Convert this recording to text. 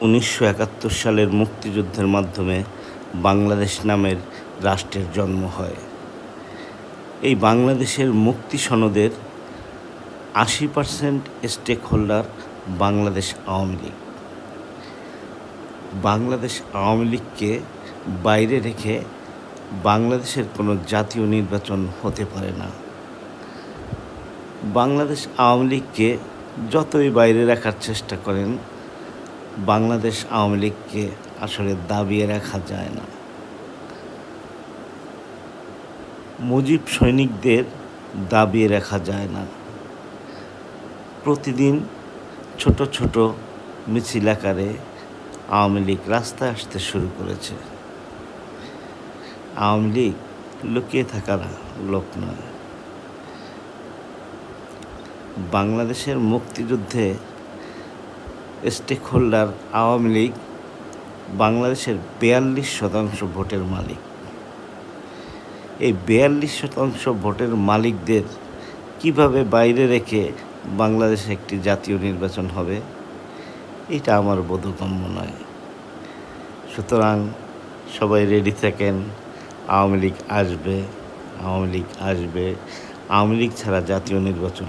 উনিশশো একাত্তর সালের মুক্তিযুদ্ধের মাধ্যমে বাংলাদেশ নামের রাষ্ট্রের জন্ম হয়। এই বাংলাদেশের মুক্তি সনদের আশি percent stakeholder Bangladesh Awami League. Bangladesh Awami লীগকে বাইরে রেখে বাংলাদেশের কোনো জাতীয় নির্বাচন হতে পারে না। বাংলাদেশ আওয়ামী লীগকে যতই বাইরে রাখার চেষ্টা করেন বাংলাদেশ আওয়ামী লীগকে আসলে দাবিয়ে রাখা যায় না। মুজিব সৈনিকদের দাবিয়ে রাখা যায় না। প্রতিদিন ছোট ছোট মিছিল আকারে আওয়ামী লীগ রাস্তায় আসতে শুরু করেছে। আওয়ামী লীগ লুকিয়ে থাকার লোক নয়। বাংলাদেশের মুক্তিযুদ্ধে স্টেক হোল্ডার আওয়ামী লীগ বাংলাদেশের বিয়াল্লিশ শতাংশ ভোটের মালিক। এই বিয়াল্লিশ শতাংশ ভোটের মালিকদের কীভাবে বাইরে রেখে বাংলাদেশে একটি জাতীয় নির্বাচন হবে, এটা আমার বোধগম্য নয়। সুতরাং সবাই রেডি থাকেন, আওয়ামী লীগ আসবে, আওয়ামী লীগ আসবে। আওয়ামী লীগ ছাড়া জাতীয় নির্বাচন